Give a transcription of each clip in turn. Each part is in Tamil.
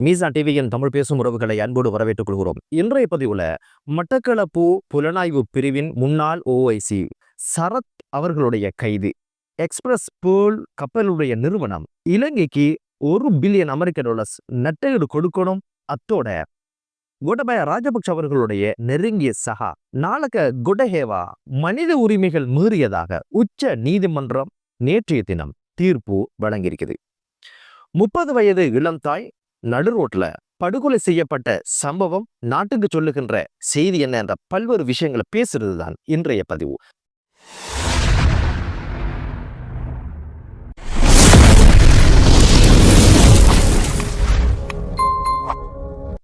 மீசா டிவியின் தமிழ் பேசும் உறவுகளை அன்போடு வரவேற்றுக் கொள்கிறோம். இன்றைய பதிவுல மட்டக்களப்பு புலனாய்வு பிரிவின் முன்னாள் ஓஐசி சரத் அவர்களுடைய கைது எக்ஸ்பிரஸ் பேர்ல் கப்பலுடைய நிறுவனம் இலங்கைக்கு ஒரு பில்லியன் அமெரிக்க டாலர்ஸ் நட்டையீடு கொடுக்கணும் அத்தோட கோட்டபாய ராஜபக்ஷ அவர்களுடைய நெருங்கிய சகா நாளக குடஹேவா மனித உரிமைகள் மீறியதாக உச்ச நீதிமன்றம் நேற்றைய தினம் தீர்ப்பு வழங்கியிருக்கிறது. முப்பது வயது இளம் தாய் நடு ரோட்ல படுகொலை செய்யப்பட்ட சம்பவம் நாட்டுக்கு சொல்லுகின்ற செய்தி என்ன என்ற பல்வேறு விஷயங்களை பேசுறது தான் இன்றைய பதிவு.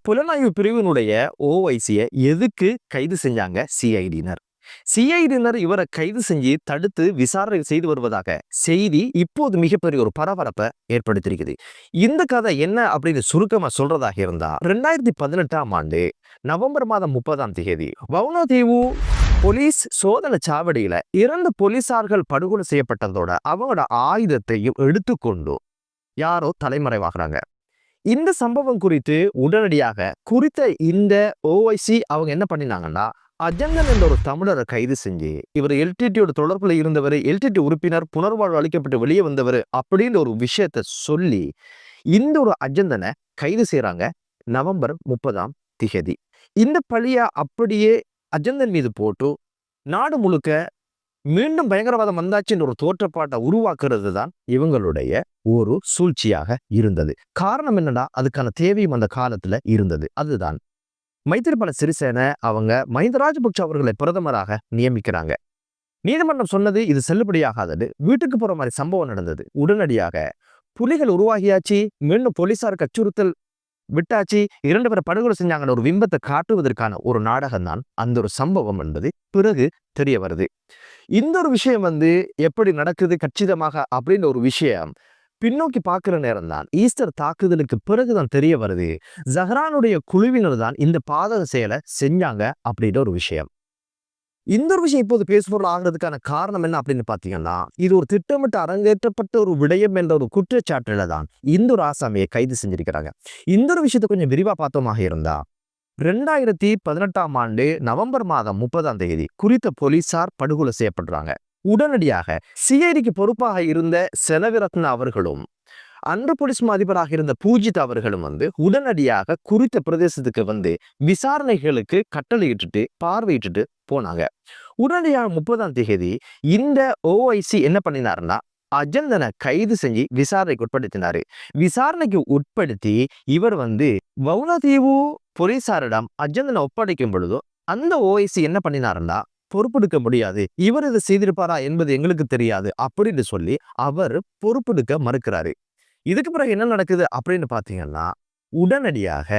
புலனாய்வு பிரிவினுடைய ஓவைசியை எதுக்கு கைது செஞ்சாங்க சிஐடியினர் சிஐடியினர் இவரை கைது செஞ்சு தடுத்து விசாரணை செய்து வருவதாக செய்தி இப்போது மிகப்பெரிய ஒரு பரபரப்பை ஏற்படுத்தியிருக்குது. இந்த கதை என்ன அப்படின்னு சுருக்கமா சொல்றதாக இருந்தா ரெண்டாயிரத்தி பதினெட்டாம் ஆண்டு நவம்பர் மாதம் முப்பதாம் தேதி வவுனதீவு போலீஸ் சோதனை சாவடியில இரண்டு போலீசார்கள் படுகொலை செய்யப்பட்டதோட அவங்களோட ஆயுதத்தையும் எடுத்துக்கொண்டு யாரோ தலைமறைவாகிறாங்க இந்த சம்பவம் குறித்து உடனடியாக குறித்த இந்த ஓஐசி அவங்க என்ன பண்ணினாங்கன்னா அஜந்தன் என்ற ஒரு தமிழரை கைது செஞ்சு இவர் எல்டிடியோட தொடர்பில் இருந்தவர் எல்டிடி உறுப்பினர் புனர்வாழ்வு அளிக்கப்பட்டு வெளியே வந்தவர் அப்படின்ற ஒரு விஷயத்த சொல்லி இந்த ஒரு அஜந்தனை கைது செய்கிறாங்க நவம்பர் முப்பதாம் திகதி. இந்த பழியை அப்படியே அஜந்தன் மீது போட்டு நாடு முழுக்க மீண்டும் பயங்கரவாதம் வந்தாச்சுன்ற ஒரு தோற்றப்பாட்டை உருவாக்குறது தான் இவங்களுடைய ஒரு சூழ்ச்சியாக இருந்தது. காரணம் என்னடா அதுக்கான தேவையும் அந்த காலத்துல இருந்தது. அதுதான் மைத்திரிபால சிறிசேன அவங்க மஹிந்த ராஜபக்ஷ அவர்களை பிரதமராக நியமிக்கிறாங்க. நீதிமன்றம் சொன்னது இது செல்லுபடியாகாதது. வீட்டுக்கு போற மாதிரி சம்பவம் நடந்தது. உடனடியாக புலிகள் உருவாகியாச்சு. மீண்டும் போலீசாருக்கு அச்சுறுத்தல் விட்டாச்சு. இரண்டு பேரை படுகொலை செஞ்சாங்கன்னு ஒரு விம்பத்தை காட்டுவதற்கான ஒரு நாடகம் தான் அந்த ஒரு சம்பவம் என்பது பிறகு தெரிய வருது. இந்த ஒரு விஷயம் வந்து எப்படி நடக்குது கச்சிதமாக அப்படின்ற ஒரு விஷயம் பின்னோக்கி பார்க்குற நேரம் தான் ஈஸ்டர் தாக்குதலுக்கு பிறகுதான் தெரிய வருது. ஜஹ்ரானுடைய குழுவினர் தான் இந்த பாதக செயலை செஞ்சாங்க அப்படின்ற ஒரு விஷயம். இந்த ஒரு விஷயம் இப்போது பேசுபொருள் ஆகிறதுக்கான காரணம் என்ன அப்படின்னு பார்த்தீங்கன்னா இது ஒரு திட்டமிட்டு அரங்கேற்றப்பட்ட ஒரு விடயம் என்ற ஒரு குற்றச்சாட்டுல தான் இந்த ஒரு ஆசாமியை கைது செஞ்சிருக்கிறாங்க. இந்த ஒரு விஷயத்தை கொஞ்சம் விரிவா பார்த்தோமாக இருந்தா ரெண்டாயிரத்தி பதினெட்டாம் ஆண்டு நவம்பர் மாதம் முப்பதாம் தேதி குறித்த போலீசார் படுகொலை செய்யப்படுறாங்க. உடனடியாக சிஐடிக்கு பொறுப்பாக இருந்த செலவிரத்ன அவர்களும் அன்று போலீஸ் அதிபராக இருந்த பூஜித் அவர்களும் வந்து உடனடியாக குறித்த பிரதேசத்துக்கு வந்து விசாரணைகளுக்கு கட்டளையிட்டுட்டு பார்வையிட்டுட்டு போனாங்க. உடனடியாக முப்பதாம் தேதி இந்த ஓஐசி என்ன பண்ணினாருன்னா அஜந்தனை கைது செஞ்சு விசாரணைக்கு உட்படுத்தினாரு. விசாரணைக்கு உட்படுத்தி இவர் வந்து வவுனதீவு போலீசாரிடம் அஜந்தனை ஒப்படைக்கும் பொழுதோ அந்த ஓஐசி என்ன பண்ணினாருன்னா பொறுப்பெடுக்க முடியாது. இவர் இதை செய்திருப்பாரா என்பது எங்களுக்கு தெரியாது அப்படின்னு சொல்லி அவர் பொறுப்பெடுக்க மறுக்கிறாரு. இதுக்கு பிறகு என்ன நடக்குது அப்படின்னு பார்த்தீங்கன்னா உடனடியாக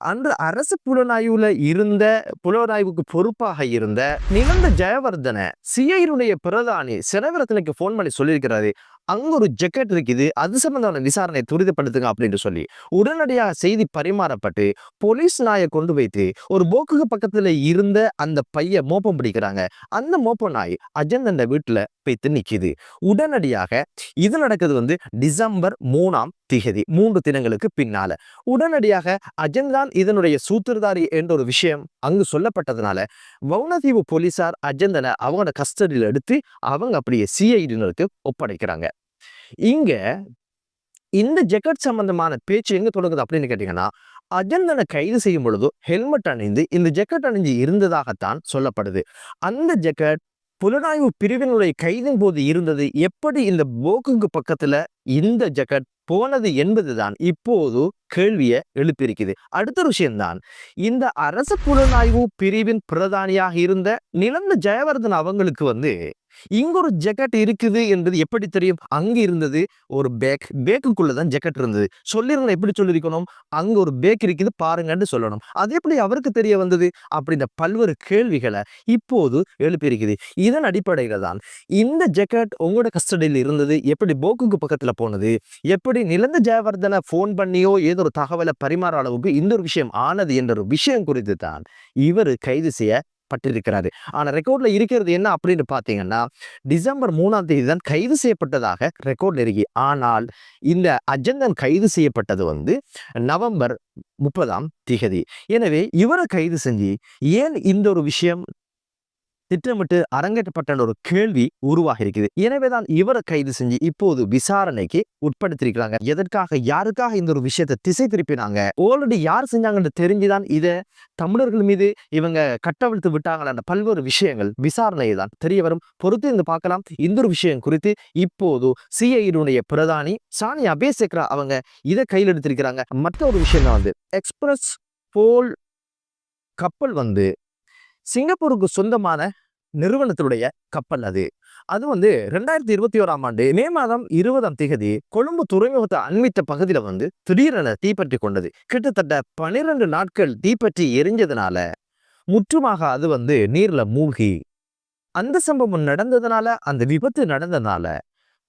அன்று அரசு புலனாய்வுல இருந்த புலனாய்வுக்கு பொறுப்பாக இருந்த நிலந்த ஜெயவர்தன சிஐனுடைய பிரதானி சிறவிரத்தனைக்கு ஃபோன் பண்ணி சொல்லியிருக்கிறாரு. அங்க ஒரு ஜெக்கெட் இருக்குது. அது சம்பந்தமான விசாரணை துரிதப்படுத்துங்க அப்படின்னு சொல்லி உடனடியாக செய்தி பரிமாறப்பட்டு போலீஸ் நாயை கொண்டு வைத்து ஒரு போக்குக்கு பக்கத்துல இருந்த அந்த பைய மோப்பம் பிடிக்கிறாங்க. அந்த மோப்ப நாய் அஜந்தண்ட வீட்டுல போய்த்து நிக்குது. உடனடியாக இது நடக்குது வந்து டிசம்பர் மூணாம் திகதி மூன்று தினங்களுக்கு பின்னால. உடனடியாக அஜந்தான் இதனுடைய சூத்திரதாரி என்ற ஒரு விஷயம் அங்கு சொல்லப்பட்டதுனால வவுனதீவு போலீசார் அஜந்தனை அவங்களோட கஸ்டடியில் எடுத்து அவங்க அப்படியே சிஐடினருக்கு ஒப்படைக்கிறாங்க. இங்க இந்த ஜெக்கெட் சம்பந்தமான பேச்சு எங்க தொடங்குது அப்படின்னு கேட்டீங்கன்னா அஜந்தனை கைது செய்யும் பொழுது ஹெல்மெட் அணிந்து இந்த ஜெக்கெட் அணிஞ்சு இருந்ததாகத்தான் சொல்லப்படுது. அந்த ஜெக்கெட் புலனாய்வு பிரிவினுடைய கைதின் போது இருந்தது. எப்படி இந்த போக்குக்கு பக்கத்துல இந்த ஜெக்கெட் போனது என்பதுதான் இப்போது கேள்வியை எழுப்பியிருக்குது. அடுத்த விஷயம்தான் இந்த அரசு புலனாய்வு பிரிவின் பிரதானியாக இருந்த நிலந்த ஜெயவர்தன் அவங்களுக்கு வந்து இங்க ஒரு ஜெக்கெட் இருக்குது என்பது எப்படி தெரியும்? அங்க இருந்தது ஒரு பேக். பேக்குக்குள்ளதான் ஜெக்கெட் இருந்தது. சொல்லியிருந்தா எப்படி சொல்லியிருக்கணும்? அங்க ஒரு பேக் இருக்குது பாருங்கன்னு சொல்லணும். அது எப்படி அவருக்கு தெரிய வந்தது? அப்படி இந்த பல்வேறு கேள்விகளை இப்போது எழுப்பியிருக்குது. இதன் அடிப்படையில தான் இந்த ஜெக்கெட் உங்களோட கஸ்டடியில் இருந்தது. எப்படி போக்குக்கு பக்கத்துல போனது? எப்படி நிலந்த ஜெயவர்தனை போன் பண்ணியோ ஏதோ ஒரு தகவலை பரிமாற அளவுக்கு இந்த ஒரு விஷயம் ஆனது என்ற ஒரு விஷயம் குறித்து தான் இவர் கைது செய்ய பட்டிருக்கிறாரு. ஆனால் ரெக்கார்டில் இருக்கிறது என்ன அப்படின்னு பார்த்தீங்கன்னா டிசம்பர் மூணாம் தேதி தான் கைது செய்யப்பட்டதாக ரெக்கார்டில் இருக்கு. ஆனால் இந்த அஜந்தன் கைது செய்யப்பட்டது வந்து நவம்பர் முப்பதாம் திகதி எனவே இவரை கைது செஞ்சு ஏன் இந்த ஒரு விஷயம் திட்டமிட்டு அரங்கேற்றப்பட்ட ஒரு கேள்வி உருவாகி இருக்குது எனவேதான் இவரை கைது செஞ்சு இப்போது விசாரணைக்கு உட்படுத்திருக்கிறாங்க எதற்காக யாருக்காக இந்த ஒரு விஷயத்தை திசை திருப்பினாங்க? ஆல்ரெடி யார் செஞ்சாங்கன்னு தெரிஞ்சுதான் இதை தமிழர்கள் மீது இவங்க கட்டவிழ்த்து விட்டாங்களான பல்வேறு விஷயங்கள். விசாரணை தான் தெரிய வரும். பொறுத்து இருந்து பார்க்கலாம். இந்த ஒரு விஷயம் குறித்து இப்போது சிஐடியுடைய பிரதானி சானி அபேசேக்ரா அவங்க இதை கையில் எடுத்திருக்கிறாங்க. மற்ற ஒரு விஷயம் தான் வந்து எக்ஸ்பிரஸ் போல் கப்பல் வந்து சிங்கப்பூருக்கு சொந்தமான நிறுவனத்தினுடைய கப்பல் அது. அது வந்து ரெண்டாயிரத்தி இருபத்தி ஓராம் ஆண்டு மே மாதம் இருபதாம் திகதி கொழும்பு துறைமுகத்தை அண்மித்த பகுதியில வந்து திடீரென தீப்பற்றி கொண்டது. கிட்டத்தட்ட பனிரெண்டு நாட்கள் தீப்பற்றி எரிஞ்சதுனால முற்றுமாக அது வந்து நீர்ல மூழ்கி அந்த சம்பவம் நடந்ததுனால அந்த விபத்து நடந்ததுனால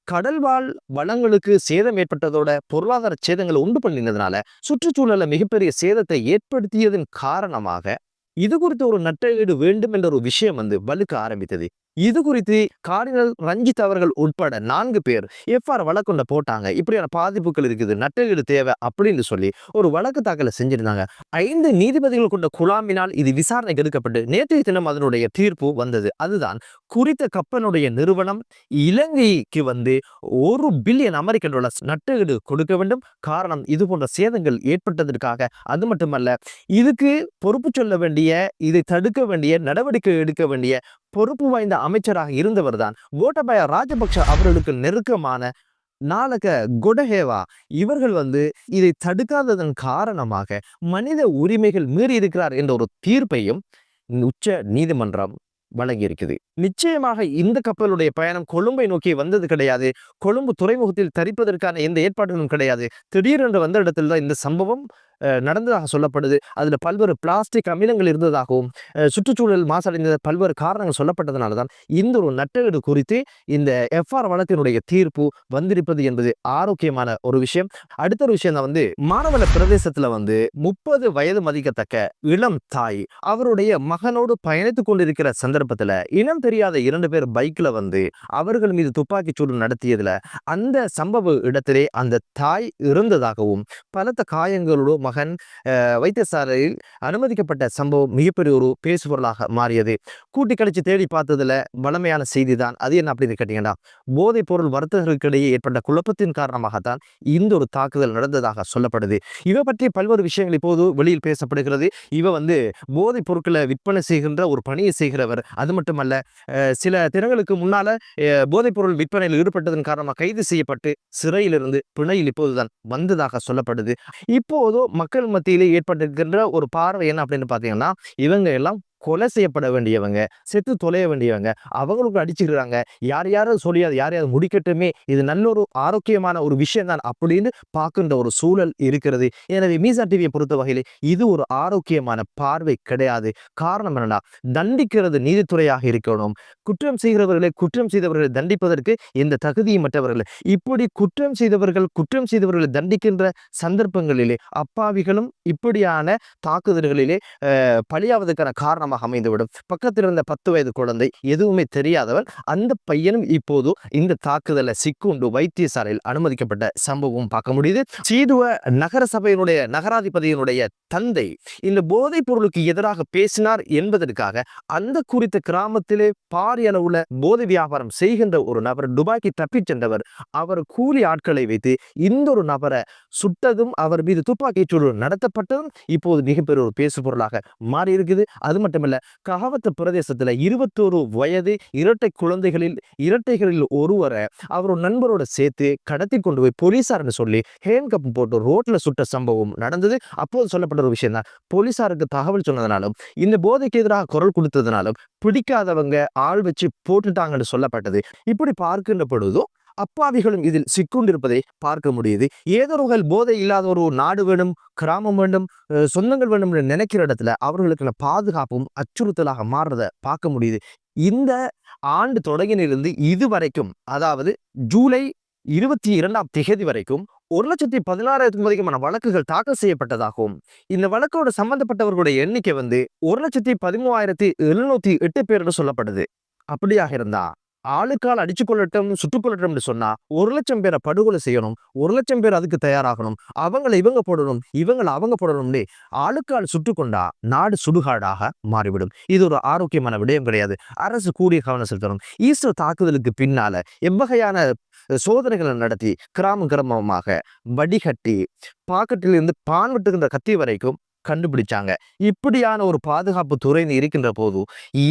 கடல்வாழ் வளங்களுக்கு சேதம் ஏற்பட்டதோட பொருளாதார சேதங்களை உண்டு பண்ணினதுனால சுற்றுச்சூழல மிகப்பெரிய சேதத்தை ஏற்படுத்தியதன் காரணமாக இது குறித்து ஒரு நட்டஈடு வேண்டும் என்ற ஒரு விஷயம் வந்து வலுக்க ஆரம்பித்தது. இது குறித்து கார்டினல் ரஞ்சித் அவர்கள் உட்பட நான்கு பேர் எஃப்ஆர் வழக்குண்ட போட்டாங்க. இப்படியான பாதிப்புகள் இருக்குது. நட்டஈடு தேவை அப்படின்னு சொல்லி ஒரு வழக்கு தாக்கலை செஞ்சிருந்தாங்க. ஐந்து நீதிபதிகள் கொண்ட குழாமினால் இது விசாரணைக்கு எடுக்கப்பட்டு நேற்றைய தினம் அதனுடைய தீர்ப்பு வந்தது. அதுதான் குறித்த கப்பனுடைய நிறுவனம் இலங்கைக்கு வந்து ஒரு பில்லியன் அமெரிக்கன் டாலர்ஸ் நட்டகீடு கொடுக்க வேண்டும். காரணம் இது போன்ற சேதங்கள் ஏற்பட்டதற்காக. அது மட்டுமல்ல இதுக்கு பொறுப்பு சொல்ல வேண்டிய இதை தடுக்க வேண்டிய நடவடிக்கை எடுக்க வேண்டிய பொறுப்பு வாய்ந்த அமைச்சராக இருந்தவர் தான். கோட்டபாய ராஜபக்ஷ அவர்களுக்கு நெருக்கமான நாளக கொடஹேவா இவர்கள் வந்து இதை தடுக்காததன் காரணமாக மனித உரிமைகள் மீறி இருக்கிறார் என்ற ஒரு தீர்ப்பையும் உச்ச நீதிமன்றம் வழங்கியிருக்குது. நிச்சயமாக இந்த கப்பலுடைய பயணம் கொழும்பை நோக்கி வந்தது கிடையாது. கொழும்பு துறைமுகத்தில் தரிப்பதற்கான எந்த ஏற்பாடுகளும் கிடையாது. திடீரென்று வந்த இடத்துல தான் இந்த சம்பவம் நடந்ததாக சொல்லப்படுது. அதில் பல்வேறு பிளாஸ்டிக் அமிலங்கள் இருந்ததாகவும் சுற்றுச்சூழல் மாசடைந்த பல்வேறு காரணங்கள் சொல்லப்பட்டதனால தான் இந்த ஒரு நட்டஈடு குறித்து இந்த எஃப்ஆர் வழக்கினுடைய தீர்ப்பு வந்திருப்பது என்பது ஆரோக்கியமான ஒரு விஷயம். அடுத்த ஒரு விஷயம் வந்து மானவள பிரதேசத்தில் வந்து முப்பது வயது மதிக்கத்தக்க இளம் தாய் அவருடைய மகனோடு பயணித்துக் கொண்டிருக்கிற சந்தர்ப்பத்தில் இனம் தெரியாத இரண்டு பேர் பைக்கில் வந்து அவர்கள் மீது துப்பாக்கிச் சூடு நடத்தியதில் அந்த சம்பவ இடத்திலே அந்த தாய் இருந்ததாகவும் பலத்த காயங்களோடு மகன் வைத்தியசாலையில் அனுமதிக்கப்பட்ட சம்பவம் மிகப்பெரிய ஒரு பேசுபொருளாக மாறியது. கூட்டி கழிச்சு தேடி பார்த்ததுல வளமையான செய்தி தான் அது என்ன அப்படின்னு கேட்டீங்கன்னா போதைப் பொருள் வர்த்தகர்களுக்கிடையே ஏற்பட்ட குழப்பத்தின் காரணமாகத்தான் இந்த ஒரு தாக்குதல் நடந்ததாக சொல்லப்படுது. இவ பற்றி பல்வேறு விஷயங்கள் இப்போது வெளியில் பேசப்படுகிறது. இவ வந்து போதைப் பொருட்களை விற்பனை செய்கின்ற ஒரு பணியை செய்கிறவர். அது மட்டுமல்ல சில தினங்களுக்கு முன்னால போதைப் பொருள் விற்பனையில் ஈடுபட்டதன் காரணமாக கைது செய்யப்பட்டு சிறையிலிருந்து பிணையில் இப்போதுதான் வந்ததாக சொல்லப்படுது. இப்போதோ மக்கள் மத்தியிலே ஏற்பட்டிருக்கின்ற ஒரு பார்வை என்ன அப்படின்னு பார்த்தீங்கன்னா இவங்க எல்லாம் கொலை செய்யப்பட வேண்டியவங்க செத்து தொலைய வேண்டியவங்க அவங்களுக்கு அடிச்சுக்கிறாங்க. யார் யாரும் சொல்லியாது யார் யார் முடிக்கட்டுமே. இது நல்ல ஒரு ஆரோக்கியமான ஒரு விஷயம் தான் அப்படின்னு பார்க்கின்ற ஒரு சூழல் இருக்கிறது. எனவே மீசா டிவியை பொறுத்த வகையில் இது ஒரு ஆரோக்கியமான பார்வை கிடையாது. காரணம் என்னன்னா தண்டிக்கிறது நீதித்துறையாக இருக்கணும். குற்றம் செய்கிறவர்களை குற்றம் செய்தவர்களை தண்டிப்பதற்கு எந்த தகுதியும் மற்றவர்கள் இப்படி குற்றம் செய்தவர்கள் குற்றம் செய்தவர்களை தண்டிக்கின்ற சந்தர்ப்பங்களிலே அப்பாவிகளும் இப்படியான தாக்குதல்களிலே பலியாவதற்கான காரணம் காரணமாக அமைந்துவிடும். பக்கத்தில் இருந்த பத்து வயது குழந்தை எதுவுமே தெரியாதவன் அந்த பையனும் இப்போது இந்த தாக்குதலை சிக்குண்டு வைத்தியசாலையில் அனுமதிக்கப்பட்ட சம்பவம் பார்க்க முடியுது. சீதுவ நகர சபையினுடைய நகராதிபதியினுடைய தந்தை இந்த போதைப் பொருளுக்கு எதிராக பேசினார் என்பதற்காக அந்த குறித்த கிராமத்திலே பாரிய அளவுல போதை வியாபாரம் செய்கின்ற ஒரு நபர் துபாய்க்கு தப்பிச் சென்றவர். அவர் கூலி ஆட்களை வைத்து இந்த ஒரு நபரை சுட்டதும் அவர் மீது துப்பாக்கிச் சூடு நடத்தப்பட்டதும் இப்போது மிகப்பெரிய ஒரு பேசு பொருளாக மாறி இருக்குது அது மட்டுமல்ல கஹவத்த பிரதேசத்துல இருபத்தோரு வயது இரட்டை குழந்தைகளில் இரட்டைகளில் ஒருவரை அவர் நண்பரோட சேர்த்து கடத்தி கொண்டு போய் போலீசார்னு சொல்லி ஹேண்ட் கப் போட்டு ரோட்ல சுட்ட சம்பவம் நடந்தது. அப்போது சொல்லப்பட்ட ஒரு விஷயம் தான் போலீசாருக்கு தகவல் சொன்னதுனாலும் இந்த போதைக்கு எதிராக குரல் கொடுத்ததுனாலும் பிடிக்காதவங்க ஆள் வச்சு போட்டுட்டாங்கன்னு சொல்லப்பட்டது. இப்படி பார்க்கின்ற பொழுதும் அப்பாவிகளும் இதில் சிக்கொண்டிருப்பதை பார்க்க முடியுது. ஏதோ வகையில் போதை இல்லாத ஒரு நாடு வேணும் கிராமம் வேண்டும் சொந்தங்கள் வேண்டும் என்று நினைக்கிற இடத்துல அவர்களுக்கான பாதுகாப்பும் அச்சுறுத்தலாக மாறுறதை பார்க்க முடியுது. இந்த ஆண்டு தொடங்கினிலிருந்து இதுவரைக்கும் அதாவது ஜூலை இருபத்தி இரண்டாம் திகதி வரைக்கும் ஒரு லட்சத்தி பதினாறாயிரத்துக்கும் அதிகமான வழக்குகள் தாக்கல் செய்யப்பட்டதாகவும் இந்த வழக்கோட சம்பந்தப்பட்டவர்களுடைய எண்ணிக்கை வந்து ஒரு லட்சத்தி பதிமூவாயிரத்தி எழுநூத்தி எட்டு பேர்னு சொல்லப்படுது. அப்படியாக இருந்தா ஆளுக்கால் அடிச்சு கொள்ளட்டும் சுட்டுக் கொள்ளட்டும்னு சொன்னா ஒரு லட்சம் பேரை படுகொலை செய்யணும் ஒரு லட்சம் பேர் அதுக்கு தயாராகணும் அவங்களை இவங்க போடணும் இவங்களை அவங்க போடணும்னு ஆளுக்கால் சுட்டுக்கொண்டா நாடு சுடுகாடாக மாறிவிடும். இது ஒரு ஆரோக்கியமான விடயம் கிடையாது. அரசு கூடிய கவனம் செலுத்தணும். ஈஸ்டர் தாக்குதலுக்கு பின்னால எவ்வகையான சோதனைகளை நடத்தி கிராம கிராமமாக வடிகட்டி பாக்கெட்டிலிருந்து பான் விட்டுகின்ற கத்தி வரைக்கும் கண்டுபிடிச்சாங்க. இப்படியான ஒரு பாதுகாப்பு துறை இருக்கின்ற போது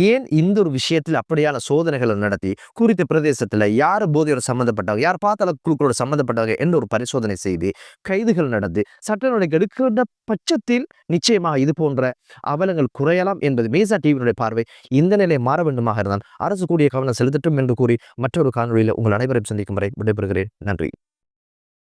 ஏன் இந்த ஒரு விஷயத்தில் அப்படியான சோதனைகளை நடத்தி குறித்த பிரதேசத்தில் யார் போதையோட சம்மந்தப்பட்டவங்க யார் பாத்தாள குழுக்களோட சம்மந்தப்பட்டவங்க என்ற ஒரு பரிசோதனை செய்து கைதுகள் நடந்து சட்ட நடவடிக்கை எடுக்கின்ற பட்சத்தில் நிச்சயமாக இது போன்ற அவலங்கள் குறையலாம் என்பது மேசா டிவியினுடைய பார்வை. இந்த நிலை மாற வேண்டுமாக இருந்தால் அரசு கூடிய கவனம் செலுத்தட்டும் என்று கூறி மற்றொரு காணொலியில் உங்கள் அனைவரையும் சந்திக்கும் வரை விடைபெறுகிறேன். நன்றி.